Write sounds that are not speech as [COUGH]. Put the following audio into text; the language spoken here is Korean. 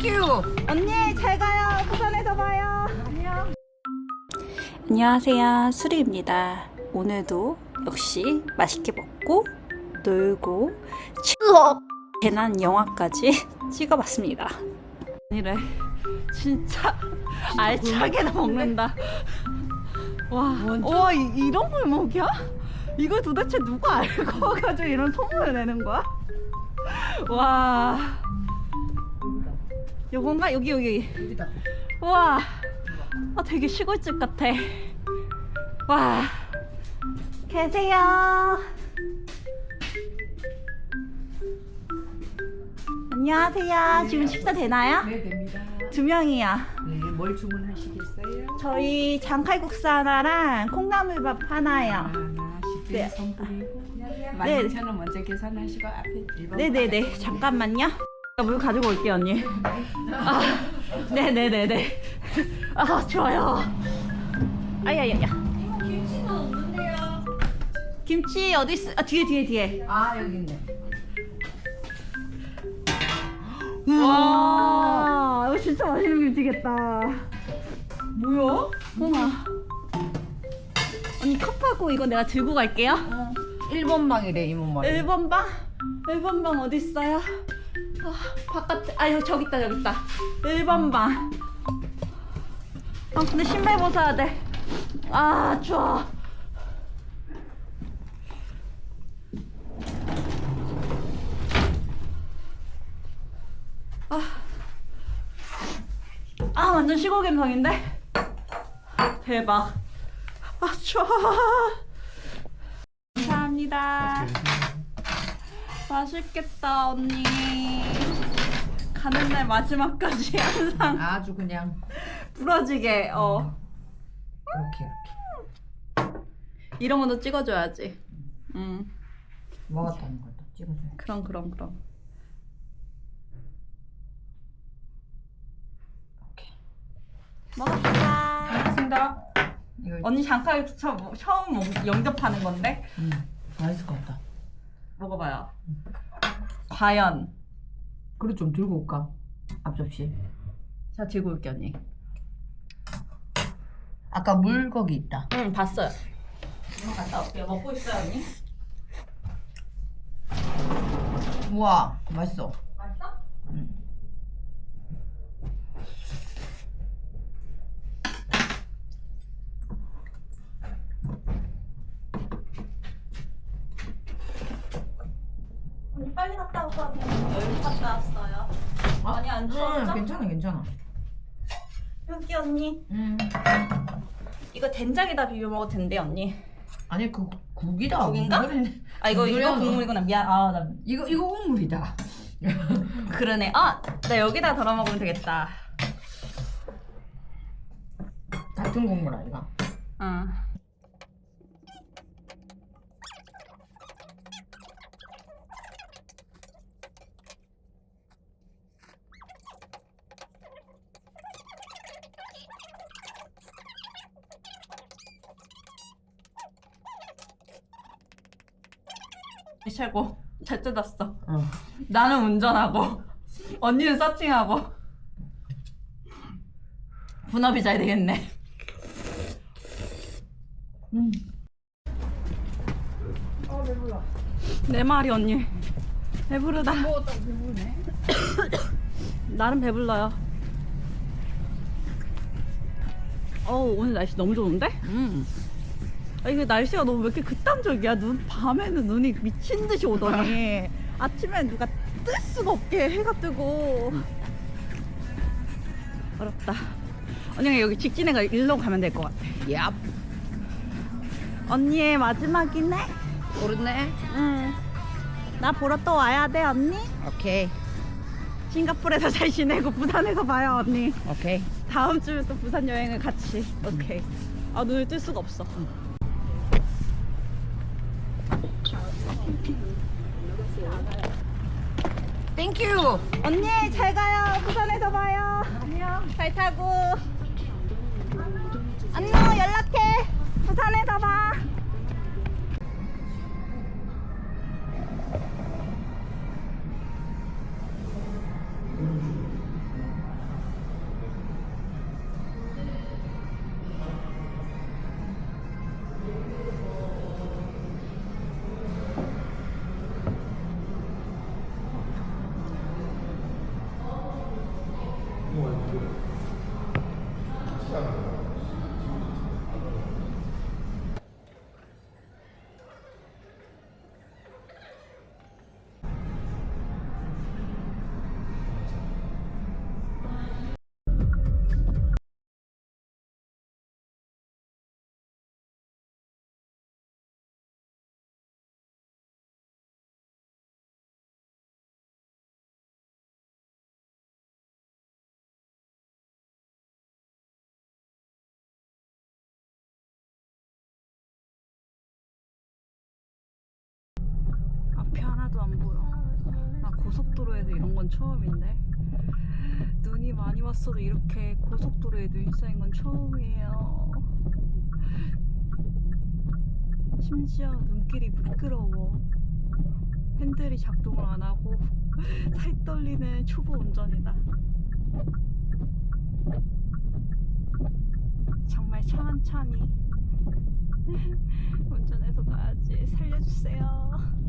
큐. 언니 잘 가요. 부산에서 봐요. 안녕. 안녕하세요. 수리입니다. 오늘도 역시 맛있게 먹고 놀고 으억. 재난 영화까지 [LAUGHS] 찍어봤습니다. 아니래. 진짜 알차게나 먹는다. 와, 와 이, 이런 걸 먹여? 이걸 도대체 누가 알고 [LAUGHS] 와가지고 이런 소문을 내는 거야? 와. 요건가? 여기 여기. 와. 아 되게 시골집 같아. 와. 계세요. 안녕하세요. 지금 식사 되나요? 네 됩니다. 두 명이요. 네, 뭘 주문하시겠어요? 저희 장칼국수 하나랑 콩나물밥 하나요. 하나 식대 네. 선불이고 네. 12,000원 먼저 계산하시고 앞에 1번 네네네. 잠깐만요. 물 가지고 올게요, 언니. 아, 네네네네. 아, 좋아요. 아야야야. 김치는 없는데요. 김치 어디 있어? 아, 뒤에 뒤에 뒤에. 아 여기 있네. 와, 이거 진짜 맛있는 김치겠다. 뭐야? 우와. 언니 컵하고 이거 내가 들고 갈게요. 1번 방이래 이모 머리. 1번 방? 1번 방 어디 있어요? 아, 바깥에 아 저기 있다 여기 있다 1번 방. 아 근데 신발 벗어야 돼. 아 추워. 아, 아 완전 시골 감성인데? 대박. 아 추워. 감사합니다. 맛있겠다 언니. 가는 날 마지막까지 [LAUGHS] 항상 아주 그냥 부러지게 어 이렇게 이렇게 이런 것도 찍어줘야지. 응 먹었다는 것도 찍어줘요. 그럼 그럼 그럼. 오케이. 먹었다. 알겠습니다. 이거 언니 잠깐 처음, 처음 영- 영접하는 건데 음, 맛있을 것 같다. 먹어봐요. 과연 그래 좀 들고 올까? 앞접시. 자 들고 올게 언니. 아까 물 거기 있다. 응 봤어요. 이거 갔다 올게요. 먹고 있어요 언니. 우와 맛있어. 맛있어? 음. 언니 빨리 갔다 왔어요. 많이 안 추웠죠? 음, 괜찮아 괜찮아. 여기 언니. 음. 이거 된장에다 비벼 먹어도 된대 언니. 아니 그 국이다. 국인가? 아 이거 이거 국이야. 국물이구나 미안. 아 나 이거 이거 국물이다. [LAUGHS] 그러네. 아, 나 여기다 덜어 먹으면 되겠다. 같은 국물 아이가. 응. 최고. 잘 뜯었어. 어. 나는 운전하고 언니는 서칭하고 분업이 잘 되겠네. 음. 내 말이 언니 배부르다. 먹었다 배부르네. 나름 배불러요. 어우 오늘 날씨 너무 좋은데? 음. 아, 이거 날씨가 너무 왜 이렇게 극단적이야? 눈 밤에는 눈이 미친 듯이 오더니 [LAUGHS] 아침엔 누가 뜰 수가 없게 해가 뜨고 어렵다. 언니 여기 직진해가 일로 가면 될 것 같아. 얍. 언니의 마지막이네. 오르네. 응. 나 보러 또 와야 돼 언니. 오케이. 싱가포르에서 잘 지내고 부산에서 봐요 언니. 오케이. 다음 주에 또 부산 여행을 같이. 오케이. 아 눈을 뜰 수가 없어. 땡큐. 언니 잘 가요. 부산에서 봐요. 안녕. 잘 타고. 안녕 연락해. 부산에서 봐. 앞이 하나도 안 보여. 나 고속도로에서 이런 건 처음인데. 눈이 많이 왔어도 이렇게 고속도로에 눈이 쌓인 건 처음이에요. 심지어 눈길이 미끄러워. 핸들이 작동을 안 하고 살 떨리는 초보 운전이다. 정말 천천히 [LAUGHS] 운전해서 가야지. 살려주세요.